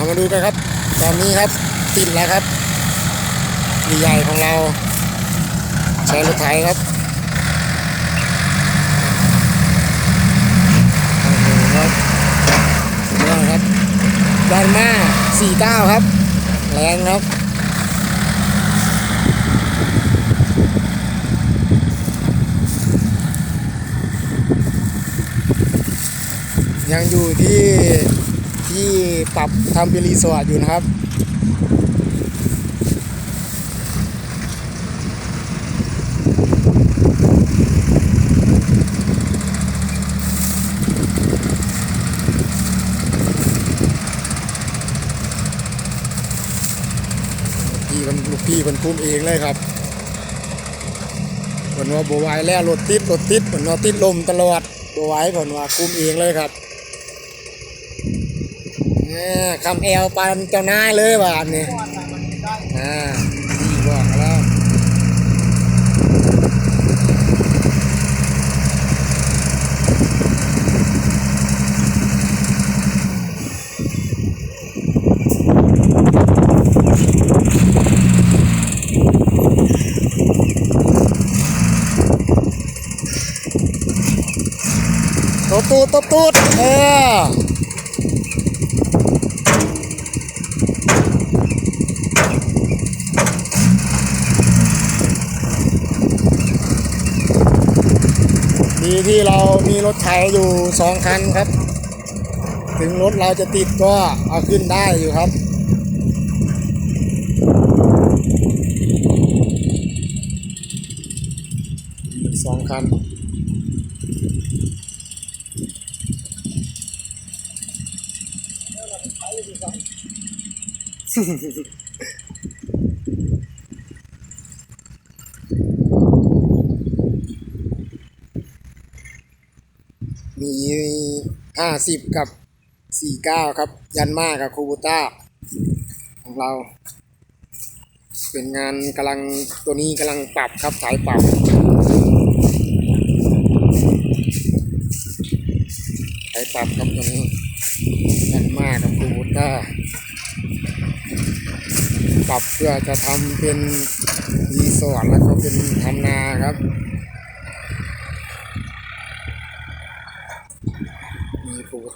เอามาดูกันครับ ตอนนี้ครับติดแล้วครับวีใหญ่ของเราใช้รถไถครับโอ้โหครับสุดยอดครับด้านหน้า49ครับ แรงครับยังอยู่ที่ ที่ปรับทำเป็นรีสอร์ทอยู่นะครับ พี่มันลูกพี่มันคุมเองเลยครับผนว่าบัวไวายแล้วรถติดรถติดผนว่าติดลมตลอดบัวไหวผนว่าคุมเองเลยครับ อ่าคำแอลปันเจ้านายเลยว่าอันนี้อ่าพี่บอกแล้วตบตูดตบตูดเออ ดีที่เรามีรถไถอยู่สองคันครับ ถึงรถเราจะติดก็เอาขึ้นได้อยู่ครับสองคัน มีห้าสิบกับสี่เก้าครับ ยันมากับคูบูต้าของเรา เป็นงานกำลังตัวนี้กำลังปรับครับสายปรับสายปรับครับตัวนี้ยันมากับคูบูต้าปรับเพื่อจะทำเป็นรีสอร์ทแล้วก็เป็นทำนาครับ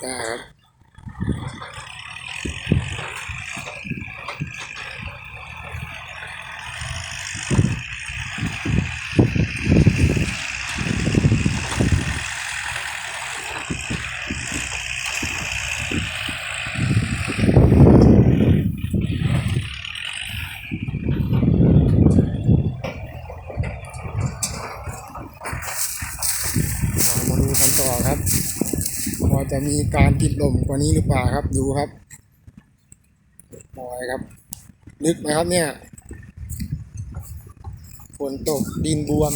มีคูบูต้าครับ เรามาดูกันต่อครับพอ จะมีการติดลมกว่านี้หรือเปล่าครับดูครับลอยครับ ลึกไหมครับเนี่ยฝนตกดินบวม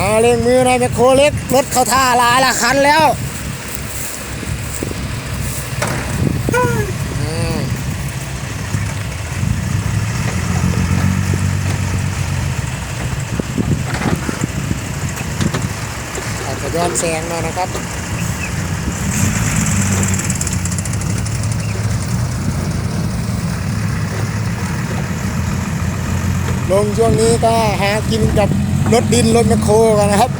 เอาเร่งมือน่อยแมคโครเล็กรถเข้าท่าหลายละคันแล้วจะย้อนแสงหน่อยนะครับลงช่วงนี้ก็หากินกับ รถดินรถแมคโครกันนะครับ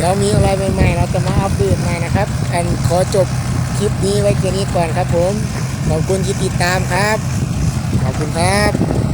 ดี๋ยวมีอะไรใหม่ๆ เราจะมาอัปเดตใหม่นะครับ อันขอจบคลิปนี้ไว้แค่นี้ก่อนครับผม ขอบคุณที่ติดตามครับ ขอบคุณครับ